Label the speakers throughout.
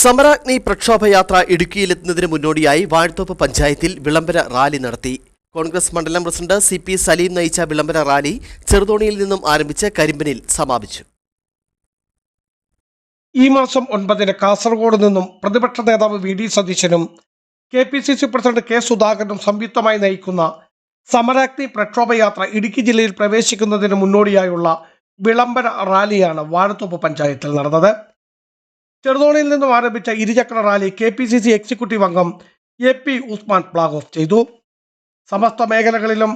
Speaker 1: സമരാഗ്നി പ്രക്ഷോഭയാത്ര ഇടുക്കിയിലെത്തുന്നതിന് മുന്നോടിയായി വാഴത്തോപ്പ് പഞ്ചായത്തിൽ വിളംബര റാലി നടത്തി. കോൺഗ്രസ് മണ്ഡലം പ്രസിഡന്റ് സി പി സലീം നയിച്ച വിളംബര റാലി ചെറുതോണിയിൽ നിന്നും ആരംഭിച്ച് കരിമ്പനിൽ സമാപിച്ചു.
Speaker 2: ഈ മാസം ഒൻപതിന് കാസർഗോഡ് നിന്നും പ്രതിപക്ഷ നേതാവ് വി ഡി സതീശനും K P C C president K സുധാകരനും സംയുക്തമായി നയിക്കുന്ന സമരാഗ്നി പ്രക്ഷോഭയാത്ര ഇടുക്കി ജില്ലയിൽ പ്രവേശിക്കുന്നതിന് മുന്നോടിയായുള്ള വിളംബര റാലിയാണ് വാഴത്തോപ്പ് പഞ്ചായത്തിൽ നടന്നത്. ചെറുതോണിയിൽ നിന്നും ആരംഭിച്ച ഇരുചക്ര rally K P C C executive അംഗം A P Usman flag off ചെയ്തു. സമസ്ത മേഖലകളിലും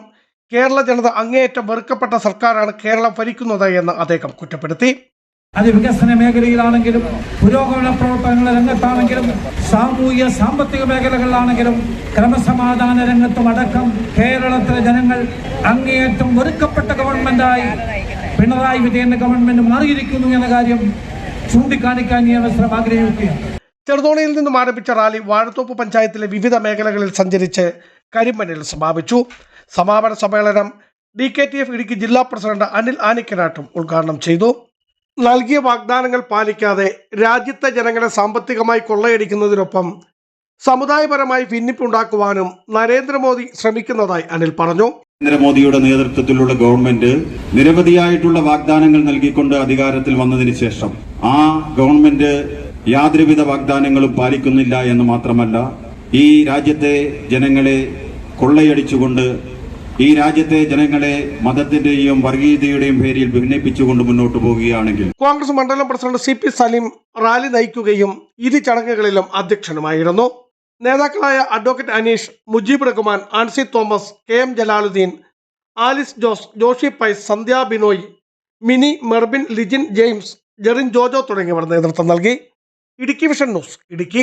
Speaker 2: കേരള ജനത അങ്ങേയറ്റം വെറുക്കപ്പെട്ട സർക്കാരാണ് കേരളം ഭരിക്കുന്നത് എന്ന് അദ്ദേഹം കുറ്റപ്പെടുത്തി.
Speaker 3: അത് വികസന മേഖലയിലാണെങ്കിലും പുരോഗമന പ്രവർത്തനങ്ങളുടെ രംഗത്താണെങ്കിലും സാമൂഹിക സാമ്പത്തിക മേഖലകളിലാണെങ്കിലും ക്രമസമാധാന രംഗത്തും അടക്കം കേരളത്തിലെ ജനങ്ങൾ അങ്ങേയറ്റം വെറുക്കപ്പെട്ട ഗവൺമെന്റായി പിണറായി വിജയന്റെ ഗവൺമെന്റ് മാറിയിരിക്കുന്നു എന്ന കാര്യം ചൂണ്ടിക്കാണിക്കാൻ ഈ ആഗ്രഹിക്കുകയാണ്.
Speaker 2: ചെറുതോണിയിൽ നിന്നും ആരംഭിച്ച റാലി വാഴത്തോപ്പ് പഞ്ചായത്തിലെ വിവിധ മേഖലകളിൽ സഞ്ചരിച്ച് കരിമ്പനിൽ സമാപിച്ചു. സമാപന സമ്മേളനം D K T F Idukki ജില്ലാ പ്രസിഡന്റ് അനിൽ ആനിക്കനാട്ടും ഉദ്ഘാടനം ചെയ്തു. നൽകിയ വാഗ്ദാനങ്ങൾ പാലിക്കാതെ രാജ്യത്തെ ജനങ്ങളെ സാമ്പത്തികമായി കൊള്ളയടിക്കുന്നതിനൊപ്പം സമുദായപരമായി ഭിന്നിപ്പുണ്ടാക്കുവാനും നരേന്ദ്രമോദി ശ്രമിക്കുന്നതായി അനിൽ പറഞ്ഞു.
Speaker 4: നരേന്ദ്രമോദിയുടെ നേതൃത്വത്തിലുള്ള ഗവൺമെന്റ് നിരവധിയായിട്ടുള്ള വാഗ്ദാനങ്ങൾ നൽകിക്കൊണ്ട് അധികാരത്തിൽ വന്നതിന് ശേഷം ആ ഗവൺമെന്റ് യാതൊരുവിധ വാഗ്ദാനങ്ങളും പാലിക്കുന്നില്ല എന്ന് മാത്രമല്ല ഈ രാജ്യത്തെ ജനങ്ങളെ കൊള്ളയടിച്ചുകൊണ്ട് ഈ രാജ്യത്തെ ജനങ്ങളെ മതത്തിന്റെയും വർഗീയതയുടെയും പേരിൽ ഭിന്നിപ്പിച്ചുകൊണ്ട് മുന്നോട്ട് പോവുകയാണെങ്കിൽ
Speaker 2: കോൺഗ്രസ് മണ്ഡലം president C P Saleem rally നയിക്കുകയും ഇരു ചടങ്ങുകളിലും അധ്യക്ഷനുമായിരുന്നു. നേതാക്കളായ advocate Aneesh Mujeeb Rahman Ancy Thomas K M Jalaluddin Alice Jose Joshy Pais Sandhya Binoy Mini Merbin Lijin James Jerin Jojo തുടങ്ങിയവർ നേതൃത്വം നൽകി. Idukki vision news Idukki.